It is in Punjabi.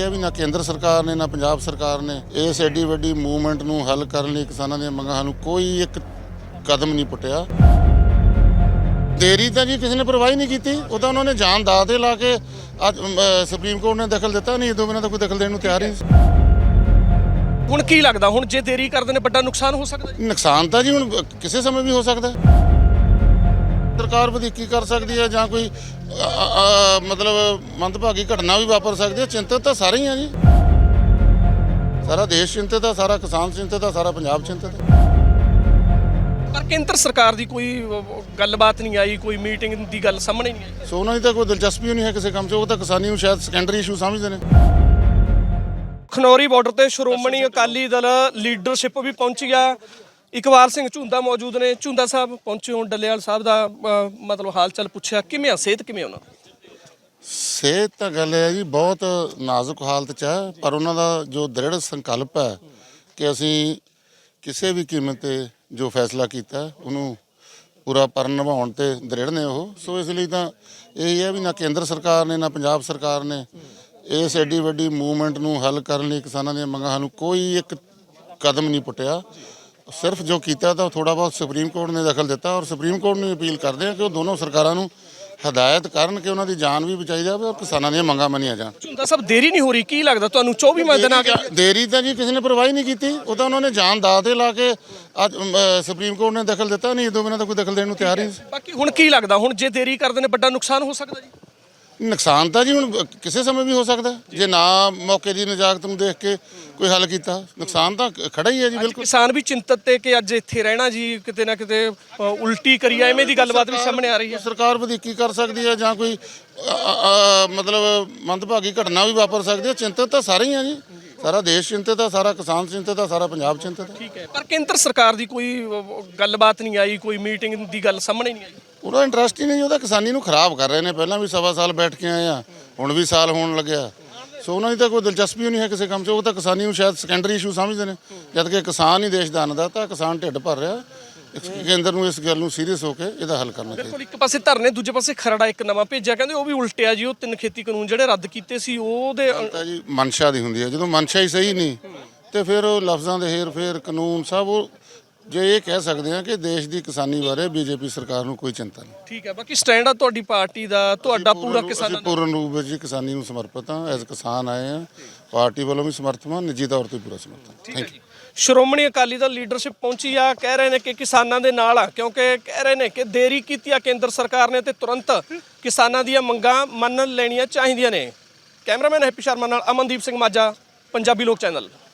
ਹੈ ਵੀ ਨਾ ਕੇਂਦਰ ਸਰਕਾਰ ਨੇ ਨਾ ਪੰਜਾਬ ਸਰਕਾਰ ਨੇ ਇਸ ਐਡੀ ਵੱਡੀ ਮੂਵਮੈਂਟ ਨੂੰ ਹੱਲ ਕਰਨ ਲਈ ਕਿਸਾਨਾਂ ਦੀਆਂ ਮੰਗਾਂ ਨੂੰ ਕੋਈ ਇੱਕ ਕਦਮ ਨਹੀਂ ਪੁੱਟਿਆ ਦੇਰੀ ਤਾਂ ਜੀ ਕਿਸੇ ਨੇ ਪਰਵਾਹ ਨਹੀਂ ਕੀਤੀ ਉਹ ਤਾਂ ਉਹਨਾਂ ਨੇ ਜਾਨ ਦਾ ਦੇ ਲਾ ਕੇ ਅੱਜ ਸੁਪਰੀਮ ਕੋਰਟ ਨੇ ਦਖਲ ਦਿੱਤਾ ਨਹੀਂ ਦੋ ਬਿਨਾਂ ਤਾਂ ਕੋਈ ਦਖਲ ਦੇਣ ਨੂੰ ਤਿਆਰ ਹੀ ਨਹੀਂ। ਹੁਣ ਕੀ ਲੱਗਦਾ ਹੁਣ ਜੇ ਦੇਰੀ ਕਰਦੇ ਨੇ ਵੱਡਾ ਨੁਕਸਾਨ ਹੋ ਸਕਦਾ ਨੁਕਸਾਨ ਤਾਂ ਜੀ ਹੁਣ ਕਿਸੇ ਸਮੇਂ ਵੀ ਹੋ ਸਕਦਾ। ਸਰਕਾਰ ਵਧੀਕੀ ਕਰ ਸਕਦੀ ਹੈ ਜਾਂ ਕੋਈ ਮਤਲਬ ਮੰਦਭਾਗੀ ਘਟਨਾ ਵੀ ਵਾਪਰ ਸਕਦੀ ਹੈ ਚਿੰਤਤ ਤਾਂ ਸਾਰੇ ਹੀ ਆ ਜੀ। ਸਾਰਾ ਦੇਸ਼ ਚਿੰਤਤ ਹੈ ਸਾਰਾ ਕਿਸਾਨ ਚਿੰਤਤ ਹੈ ਸਾਰਾ ਪੰਜਾਬ ਚਿੰਤਤ ਹੈ। ਪਰ ਕੇਂਦਰ ਸਰਕਾਰ ਦੀ ਕੋਈ ਗੱਲਬਾਤ ਨਹੀਂ ਆਈ ਕੋਈ ਮੀਟਿੰਗ ਦੀ ਗੱਲ ਸਾਹਮਣੇ ਨਹੀਂ ਆਈ? ਸੋ ਉਹਨਾਂ ਦੀ ਤਾਂ ਕੋਈ ਦਿਲਚਸਪੀ ਨਹੀਂ ਹੈ ਕਿਸੇ ਕੰਮ 'ਚ ਉਹ ਤਾਂ ਕਿਸਾਨੀ ਨੂੰ ਸ਼ਾਇਦ ਸੈਕੰਡਰੀ ਇਸ਼ੂ ਸਮਝਦੇ ਨੇ। ਖਨੌਰੀ ਬਾਰਡਰ ਤੇ ਸ਼੍ਰੋਮਣੀ ਅਕਾਲੀ ਦਲ ਲੀਡਰਸ਼ਿਪ ਵੀ ਪਹੁੰਚ ਗਿਆ। ਇਕਬਾਲ ਸਿੰਘ ਝੁੰਦਾ ਮੌਜੂਦ ਨੇ। ਝੁੰਦਾ ਸਾਹਿਬ, ਪਹੁੰਚੇ ਹੋਣ ਡੱਲੇਵਾਲ ਸਾਹਿਬ ਦਾ ਮਤਲਬ ਹਾਲ ਚਾਲ ਪੁੱਛਿਆ, ਕਿਵੇਂ ਆ, ਸਿਹਤ ਕਿਵੇਂ ਉਹਨਾਂ ਸਿਹਤ ਤਾਂ ਗੱਲ ਹੈ ਜੀ, ਬਹੁਤ ਨਾਜ਼ੁਕ ਹਾਲਤ 'ਚ ਹੈ, ਪਰ ਉਹਨਾਂ ਦਾ ਜੋ ਦ੍ਰਿੜ ਸੰਕਲਪ ਹੈ ਕਿ ਅਸੀਂ ਕਿਸੇ ਵੀ ਕੀਮਤ ਤੇ ਜੋ ਫੈਸਲਾ ਕੀਤਾ, ਉਹਨੂੰ ਪੂਰਾ ਪਰਨ ਨਿਭਾਉਣ ਤੇ ਦ੍ਰਿੜ ਨੇ ਉਹ। ਸੋ ਇਸ ਲਈ ਤਾਂ ਇਹ ਹੈ ਵੀ ਨਾ ਕੇਂਦਰ ਸਰਕਾਰ ਨੇ, ਨਾ ਪੰਜਾਬ ਸਰਕਾਰ ਨੇ ਇਸ ਐਡੀ ਵੱਡੀ ਮੂਵਮੈਂਟ ਨੂੰ ਹੱਲ ਕਰਨ ਲਈ ਕਿਸਾਨਾਂ ਦੀਆਂ ਮੰਗਾਂ ਨੂੰ ਕੋਈ ਇੱਕ ਕਦਮ ਨਹੀਂ ਪੁੱਟਿਆ। ਸਿਰਫ ਜੋ ਕੀਤਾ ਤਾਂ ਥੋੜਾ ਬਹੁਤ ਸੁਪਰੀਮ ਕੋਰਟ ਨੇ ਦਖਲ ਦਿੱਤਾ ਔਰ ਸੁਪਰੀਮ ਕੋਰਟ ਨੂੰ ਅਪੀਲ ਕਰਦੇ ਆ ਕਿ ਉਹ ਦੋਨੋਂ ਸਰਕਾਰਾਂ ਨੂੰ ਹਦਾਇਤ ਕਰਨ ਕਿ ਉਹਨਾਂ ਦੀ ਜਾਨ ਵੀ ਬਚਾਈ ਜਾਵੇ ਔਰ ਕਿਸਾਨਾਂ ਦੀਆਂ ਮੰਗਾਂ ਮੰਨੀਆਂ ਜਾਣ। ਝੁੰਦਾ ਸਾਹਿਬ ਦੇਰੀ ਨਹੀਂ ਹੋ ਰਹੀ ਕੀ ਲੱਗਦਾ ਤੁਹਾਨੂੰ? 24 ਦਿਨ ਆ ਗਏ ਦੇਰੀ ਤਾਂ ਜੀ ਕਿਸੇ ਨੇ ਪਰਵਾਹ ਨਹੀਂ ਕੀਤੀ। ਉਹ ਤਾਂ ਉਹਨਾਂ ਨੇ ਜਾਨ ਦਾ ਤੇ ਲਾ ਕੇ ਅੱਜ ਸੁਪਰੀਮ ਕੋਰਟ ਨੇ ਦਖਲ ਦਿੱਤਾ ਨਹੀਂ ਦੋ ਬਿਨਾਂ ਤਾਂ ਕੋਈ ਦਖਲ ਦੇਣ ਨੂੰ ਤਿਆਰ ਹੀ ਨਹੀਂ ਸੀ। ਬਾਕੀ ਹੁਣ ਕੀ ਲੱਗਦਾ? ਹੁਣ ਜੇ ਦੇਰੀ ਕਰਦੇ ਨੇ ਵੱਡਾ ਨੁਕਸਾਨ ਹੋ ਸਕਦਾ ਜੀ? ਨੁਕਸਾਨ ਤਾਂ ਜੀ ਹੁਣ ਕਿਸੇ ਸਮੇਂ ਵੀ ਹੋ ਸਕਦਾ। ਜੇ ਨਾ ਮੌਕੇ ਦੀ ਨਜਾਕਤ ਨੂੰ ਦੇਖ ਕੇ ਕੋਈ ਹੱਲ ਕੀਤਾ ਨੁਕਸਾਨ ਤਾਂ ਖੜਾ ਹੀ ਹੈ ਜੀ ਬਿਲਕੁਲ। ਕਿਸਾਨ ਵੀ ਚਿੰਤਤ ਤੇ ਕਿ ਅੱਜ ਇੱਥੇ ਰਹਿਣਾ ਜੀ ਕਿਤੇ ਨਾ ਕਿਤੇ ਉਲਟੀ ਕਰੀ ਆ ਐਵੇਂ ਦੀ ਗੱਲਬਾਤ ਵੀ ਸਾਹਮਣੇ ਆ ਰਹੀ ਹੈ। ਸਰਕਾਰ ਵਧੀਕੀ ਕਰ ਸਕਦੀ ਹੈ ਜਾਂ ਕੋਈ ਮਤਲਬ ਮੰਦਭਾਗੀ ਘਟਨਾ ਵੀ ਵਾਪਰ ਸਕਦੀ ਹੈ। ਚਿੰਤਤ ਤਾਂ ਸਾਰੇ ਹੀ ਆ ਜੀ। ਸਾਰਾ ਦੇਸ਼ ਚਿੰਤਤ ਹੈ ਸਾਰਾ ਕਿਸਾਨ ਚਿੰਤਤ ਹੈ ਸਾਰਾ ਪੰਜਾਬ ਚਿੰਤਤ ਹੈ। ਠੀਕ ਹੈ। ਪਰ ਕੇਂਦਰ ਸਰਕਾਰ ਦੀ ਕੋਈ ਗੱਲਬਾਤ ਨਹੀਂ ਆਈ ਕੋਈ ਮੀਟਿੰਗ ਦੀ ਗੱਲ ਸਾਹਮਣੇ ਨਹੀਂ ਆਈ। ਉਹਦਾ ਇੰਟਰਸਟ ਹੀ ਨਹੀਂ ਉਹਦਾ ਕਿਸਾਨੀ ਨੂੰ ਖਰਾਬ ਕਰ ਰਹੇ ਨੇ। ਪਹਿਲਾਂ ਵੀ ਸਵਾ ਸਾਲ ਬੈਠ ਕੇ ਆਏ ਆ ਹੁਣ ਵੀ ਸਾਲ ਹੋਣ ਲੱਗਿਆ। ਸੋ ਉਹਨਾਂ ਦੀ ਤਾਂ ਕੋਈ ਦਿਲਚਸਪੀ ਨਹੀਂ ਹੈ ਕਿਸੇ ਕੰਮ 'ਚ ਉਹ ਤਾਂ ਕਿਸਾਨੀ ਨੂੰ ਸ਼ਾਇਦ ਸੈਕੰਡਰੀ ਇਸ਼ੂ ਸਮਝਦੇ ਨੇ। ਜਦ ਕਿ ਕਿਸਾਨ ਹੀ ਦੇਸ਼ ਦਾ ਅੰਨਦਾਤਾ ਕਿਸਾਨ ਢਿੱਡ ਭਰ ਰਿਹਾ। ਕੇਂਦਰ ਨੂੰ ਇਸ ਗੱਲ ਨੂੰ ਸੀਰੀਅਸ ਹੋ ਕੇ ਇਹਦਾ ਹੱਲ ਕਰਨਾ ਚਾਹੀਦਾ। ਬਿਲਕੁਲ ਇੱਕ ਪਾਸੇ ਧਰਨੇ ਦੂਜੇ ਪਾਸੇ ਖਰੜਾ ਇੱਕ ਨਵਾਂ ਭੇਜਿਆ। ਕਹਿੰਦੇ ਉਹ ਵੀ ਉਲਟਿਆ ਜੀ ਉਹ ਤਿੰਨ ਖੇਤੀ ਕਾਨੂੰਨ ਜਿਹੜੇ ਰੱਦ ਕੀਤੇ ਸੀ ਉਹਦੇ ਤਾਂ ਜੀ ਮਨਸ਼ਾ ਦੀ ਹੁੰਦੀ ਹੈ। ਜਦੋਂ ਮਨਸ਼ਾ ਹੀ ਸਹੀ ਨਹੀਂ ਤੇ ਫਿਰ ਉਹ ਲਫ਼ਜ਼ਾਂ ਦੇ ਹੇਰ ਫੇਰ ਕਾਨੂੰਨ ਸਭ ਉਹ ਜੇ ਇਹ ਕਹਿ ਸਕਦੇ ਆ ਕਿ ਦੇਸ਼ ਦੀ ਕਿਸਾਨੀ ਬਾਰੇ ਬੀਜੇਪੀ ਸਰਕਾਰ ਨੂੰ ਕੋਈ ਚਿੰਤਾ ਨਹੀਂ। ਠੀਕ ਹੈ ਬਾਕੀ ਸਟੈਂਡ ਆ ਤੁਹਾਡੀ ਪਾਰਟੀ ਦਾ ਤੁਹਾਡਾ ਪੂਰਾ ਅਸੀਂ ਕਿਸਾਨਾਂ ਦਾ ਪੂਰਨ ਰੂਪ ਵਿੱਚ ਜੀ ਕਿਸਾਨੀ ਨੂੰ ਸਮਰਪਿਤ ਹਾਂ ਐਜ਼ ਕਿਸਾਨ ਆਏ ਹਾਂ। ਪਾਰਟੀ ਵੱਲੋਂ ਵੀ ਸਮਰਥਨ ਹਾਂ ਨਿੱਜੀ ਤੌਰ ਤੇ ਪੂਰਾ ਸਮਰਥਨ thank you Shiromani Akali Dal leadership ਪਹੁੰਚੀ ਆ ਕਹਿ ਰਹੇ ਨੇ ਕਿ ਕਿਸਾਨਾਂ ਦੇ ਨਾਲ ਆ ਕਿਉਂਕਿ ਕਹਿ ਰਹੇ ਨੇ ਕਿ ਦੇਰੀ ਕੀਤੀ ਆ ਕੇਂਦਰ ਸਰਕਾਰ ਨੇ ਤੇ ਤੁਰੰਤ ਕਿਸਾਨਾਂ ਦੀਆਂ ਮੰਗਾਂ ਮੰਨ ਲੈਣੀਆਂ ਚਾਹੀਦੀਆਂ ਨੇ। ਕੈਮਰਾਮੈਨ ਹੈਪੀ ਸ਼ਰਮਾ ਨਾਲ ਅਮਨਦੀਪ ਸਿੰਘ ਮਾਝਾ ਪੰਜਾਬੀ ਲੋਕ ਚੈਨਲ।